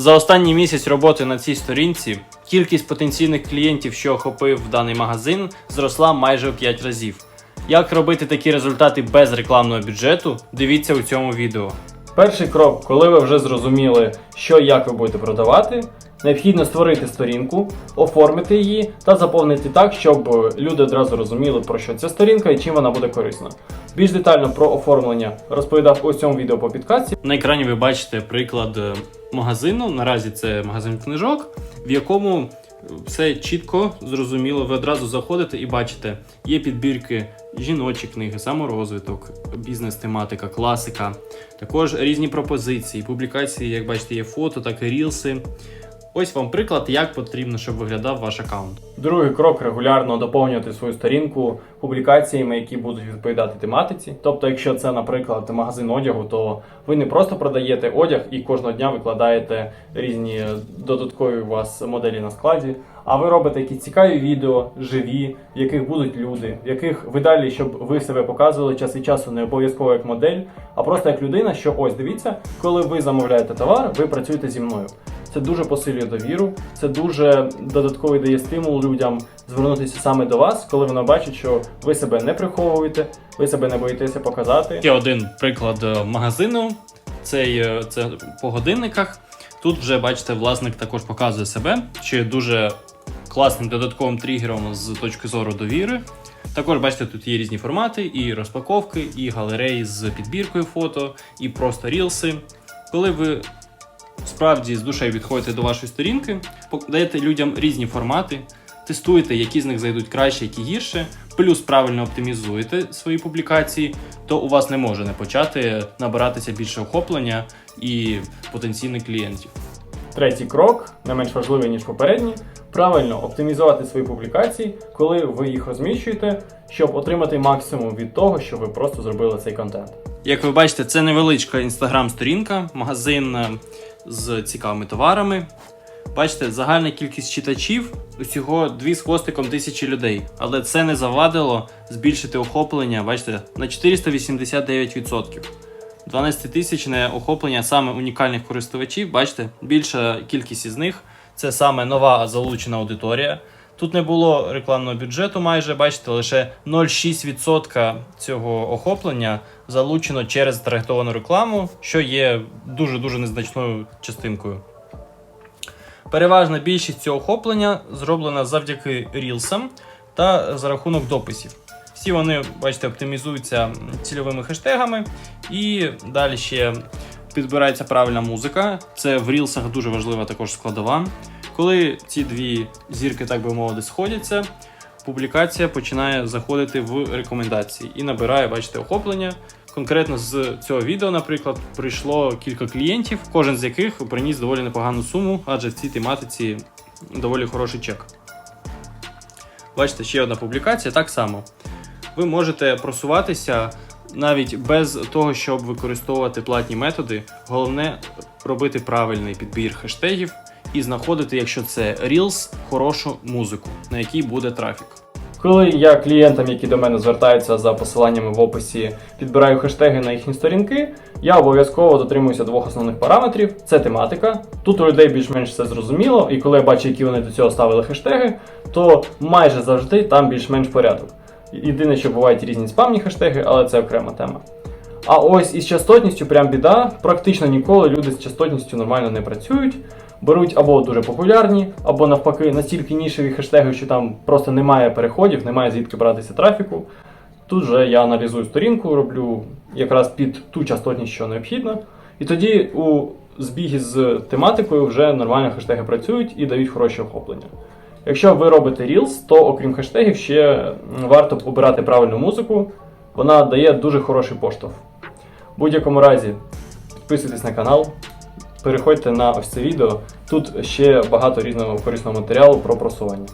За останній місяць роботи на цій сторінці кількість потенційних клієнтів, що охопив даний магазин, зросла майже в 5 разів. Як робити такі результати без рекламного бюджету? Дивіться у цьому відео. Перший крок, коли ви вже зрозуміли, що і як ви будете продавати, необхідно створити сторінку, оформити її та заповнити так, щоб люди одразу розуміли, про що ця сторінка і чим вона буде корисна. Більш детально про оформлення розповідав у цьому відео по підкасті. На екрані ви бачите приклад е, магазину. Наразі це магазин книжок, в якому все чітко, зрозуміло. Ви одразу заходите і бачите, є підбірки жіночі книги, саморозвиток, бізнес-тематика, класика, також різні пропозиції, публікації, як бачите, є фото, так і рілси. Ось вам приклад, як потрібно, щоб виглядав ваш аккаунт. Другий крок регулярно доповнювати свою сторінку публікаціями, які будуть відповідати тематиці. Тобто, якщо це, наприклад, магазин одягу, то ви не просто продаєте одяг і кожного дня викладаєте різні додаткові у вас моделі на складі. А ви робите якісь цікаві відео, живі, в яких будуть люди, в яких ви далі, щоб ви себе показували час від часу не обов'язково як модель, а просто як людина, що ось дивіться, коли ви замовляєте товар, ви працюєте зі мною. Це дуже посилює довіру, це дуже додатковий дає стимул людям звернутися саме до вас, коли вони бачать, що ви себе не приховуєте, ви себе не боїтеся показати. Ще один приклад е, магазину. Цей е, це по годинниках. Тут вже бачите, власник також показує себе, що є дуже класним додатковим тригером з точки зору довіри. Також бачите, тут є різні формати, і розпаковки, і галереї з підбіркою фото, і просто рілси. Коли ви справді з душею відходите до вашої сторінки, даєте людям різні формати, тестуєте, які з них зайдуть краще, які гірше, плюс правильно оптимізуєте свої публікації, то у вас не може не почати набиратися більше охоплення і потенційних клієнтів. Третій крок, не менш важливий ніж попередній, правильно оптимізувати свої публікації, коли ви їх розміщуєте, щоб отримати максимум від того, що ви просто зробили цей контент. Як ви бачите, це невеличка інстаграм-сторінка, магазин е, з цікавими товарами. Бачите, загальна кількість читачів усього 2 з хвостиком тисячі людей, але це не завадило збільшити охоплення, бачите, на 489%. 12-тисячне охоплення саме унікальних користувачів. Бачите, більша кількість із них це саме нова залучена аудиторія. Тут не було рекламного бюджету майже, бачите, лише 0,6% цього охоплення залучено через таргетовану рекламу, що є дуже-дуже незначною частинкою. Переважна більшість цього охоплення зроблена завдяки рілсам та за рахунок дописів. Всі вони, бачите, оптимізуються цільовими хештегами, і далі ще підбирається правильна музика. Це в рілсах дуже важлива також складова. Коли ці дві зірки, так би мовити, сходяться, публікація починає заходити в рекомендації і набирає, бачите, охоплення. Конкретно з цього відео, наприклад, прийшло кілька клієнтів, кожен з яких приніс доволі непогану суму, адже в цій тематиці доволі хороший чек. Бачите, ще одна публікація так само. Ви можете просуватися навіть без того, щоб використовувати платні методи. Головне робити правильний підбір хештегів і знаходити, якщо це Reels, хорошу музику, на якій буде трафік. Коли я клієнтам, які до мене звертаються за посиланнями в описі, підбираю хештеги на їхні сторінки, я обов'язково дотримуюся двох основних параметрів: це тематика. Тут у людей більш-менш все зрозуміло, і коли я бачу, які вони до цього ставили хештеги, то майже завжди там більш-менш порядок. Єдине, що бувають різні спамні хештеги, але це окрема тема. А ось із частотністю прям біда. Практично ніколи люди з частотністю нормально не працюють. Беруть або дуже популярні, або навпаки настільки нішеві хештеги, що там просто немає переходів, немає звідки братися трафіку. Тут же я аналізую сторінку, роблю якраз під ту частотність, що необхідно. І тоді у збігі з тематикою вже нормально хештеги працюють і дають хороші охоплення. Якщо ви робите Reels, то окрім хештегів ще варто обирати правильну музику. Вона дає дуже хороший поштовх. В будь-якому разі, підписуйтесь на канал, переходьте на ось це відео. Тут ще багато різного корисного матеріалу про просування.